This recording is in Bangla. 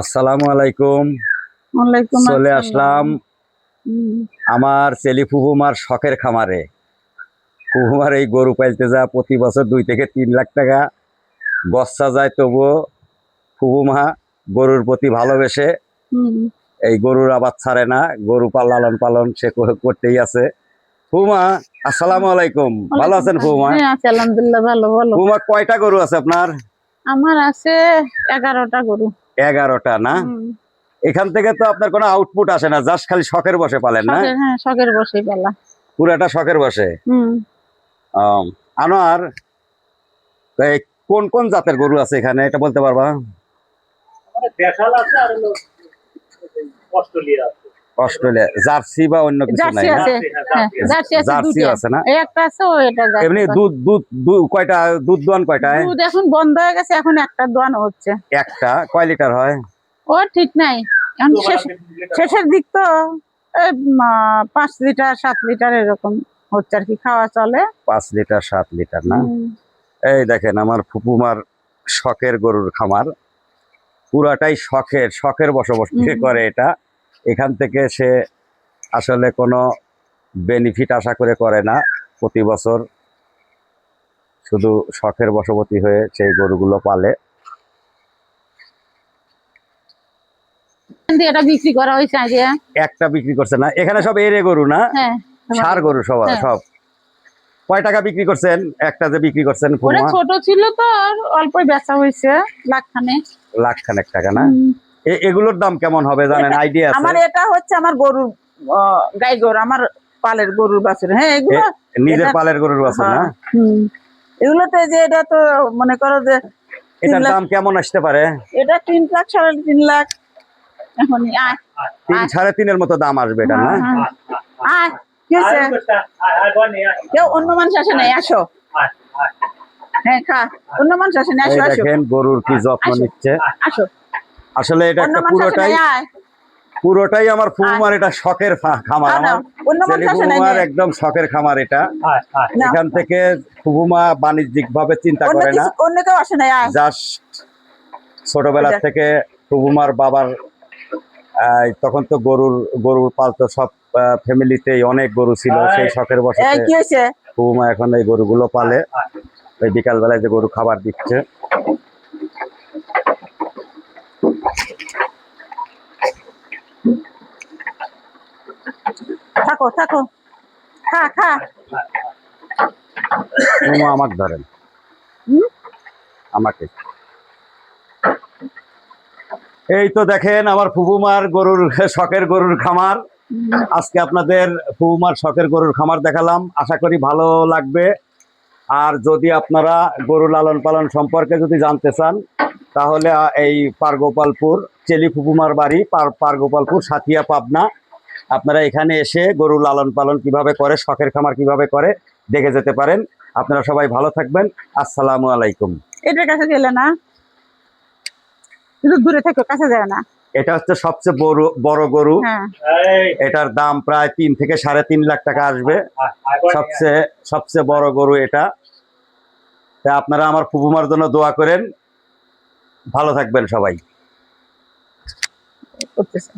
আসসালামু আলাইকুম। চলে আসলাম আমার ফুফুমার শখের খামারে। ফুফুমার এই গরু পাইতে যা প্রতি বছর দুই থেকে তিন লাখ টাকা বস্তা যায় তবুও ফুফুমা গরুর প্রতি ভালোবেসে এই গরুর আবার ছাড়ে না গরু লালন পালন সে করতেই আছে। ফুমা আসসালামু আলাইকুম। ভালো আছেন ফুমা হ্যাঁ আলহামদুলিল্লাহ ভালো ভালো। ফুমা কয়টা গরু আছে আপনার? আমার আছে এগারোটা গরু। এগারোটা না? এখান থেকে তো আপনার কোনো আউটপুট আসে না জাস্ট খালি শখের বসে পালেন না? শখের হ্যাঁ শখের বসে পেলা। পুরাটা শখের বসে? আনোয়ার কোন কোন জাতের গরু আছে এখানে এটা বলতে পারবা? দেশাল আছে আর অস্ট্রেলিয়া অস্ট্রেলিয়া জার্সি বা অন্য কিছু নাই জার্সি আছে জার্সি, জার্সি আছে। জার্সি আছে জার্সিও দুটো আছে না? একটা আছে ও এটা এমনি দুধ দুধ দু- কয়টা দুধ দোয়ান কয়টায় দুধ এখন বন্ধ হয়ে গেছে এখন একটা দোয়ানো হচ্ছে। একটা কয় লিটার হয়? ও ঠিক নাই এখন তো শেষ লিটার শেষের দিক তো পাঁচ লিটার সাত লিটার এরকম হচ্ছে আর কি খাওয়া চলে। পাঁচ লিটার সাত লিটার না? এই দেখেন আমার ফুপুমার শখের গরুর খামার। পুরাটাই শখের শখের বসবাস করে এটা? এখান থেকে সে আসলে কোনো বেনিফিট আশা করে করে না। প্রতি বছর শুধু শখের বশবর্তী হয়ে সেই গরুগুলো পালে। এটা বিক্রি করা হয়েছে একটা বিক্রি করছে না। এখানে সব এরে গরু না? হ্যাঁ সার গরু সব হ্যাঁ। সব। কয় টাকা বিক্রি করছেন? একটা যে বিক্রি করছেন ছোট ছিল তো আর অল্পই বেচা হয়েছে লাখখানে লাখ খানেক টাকা না? এগুলোর দাম কেমন হবে জানেন? আইডিয়া আছে? আমার এটা হচ্ছে আমার গরুর গাই গরু আমার পালের গরুর বাছুর। হ্যাঁ এগুলো নিজের পালের গরুর বাছুর না? হ্যাঁ। এগুলোতে যে এটা তো মনে করো যে এটার দাম কেমন আসতে পারে? এটা তিন লাখ সাড়ে তিন লাখ। এখনই আয় তিন আয়। সাড়ে তিনের মতো দাম আসবে এটা না? হ্যাঁ, হ্যাঁ। আয় কি হয়েছে? কেউ অন্য মানুষ আসে নাই আসো। হ্যাঁ খা। অন্য মানুষ আসে নাই এই আসো। আসো দেখেন গরুর কি যত্ন নিচ্ছে। আসো। আসলে এটা একটা পুরোটাই পুরোটাই আমার ফুমার এটা শখের খামার আয় আমার। ফুমার নে। একদম শখের খামার এটা। এখান থেকে ফুমা বাণিজ্যিক ভাবে চিন্তা করে না। জাস্ট ছোটবেলা আচ্ছা। থেকে ফুবুমার বাবার আহ, তখন তো গরুর গরুর পালতো সব ফ্যামিলিতেই অনেক গরু ছিল। হ্যাঁ। সেই শখের বসে ফুবুমা এখন এই গরুগুলো পালে। ওই বিকালবেলায় যে গরু খাবার দিচ্ছে। থাকো থাকো। খা খা। আমাকে ধরেন। আমাকে। এই তো দেখেন আমার ফুবুমার গরুর শখের গরুর খামার। আজকে আপনাদের ফুবুমার শখের গরুর খামার দেখালাম। আশা করি ভালো লাগবে। আর যদি আপনারা গরু লালন পালন সম্পর্কে যদি জানতে চান তাহলে এই পারগোপালপুর চেলি ফুপুমার বাড়ি পার পারগোপালপুর সাথিয়া পাবনা। আপনারা এখানে এসে গরু লালন পালন কীভাবে করে শখের খামার কীভাবে করে দেখে যেতে পারেন। আপনারা সবাই ভালো থাকবেন। আসসালামু আলাইকুম। এটার কাছে গেলে না? দূরে থাকো কাছে যায় না? এটা হচ্ছে সবচেয়ে বড় বড় গরু। হ্যাঁ। এটার দাম প্রায় তিন থেকে সাড়ে তিন লাখ টাকা আসবে। সবচেয়ে সবচেয়ে বড় গরু এটা। আপনারা আমার ফুপুমার জন্য দোয়া করেন। ভালো থাকবেন সবাই। করতেছে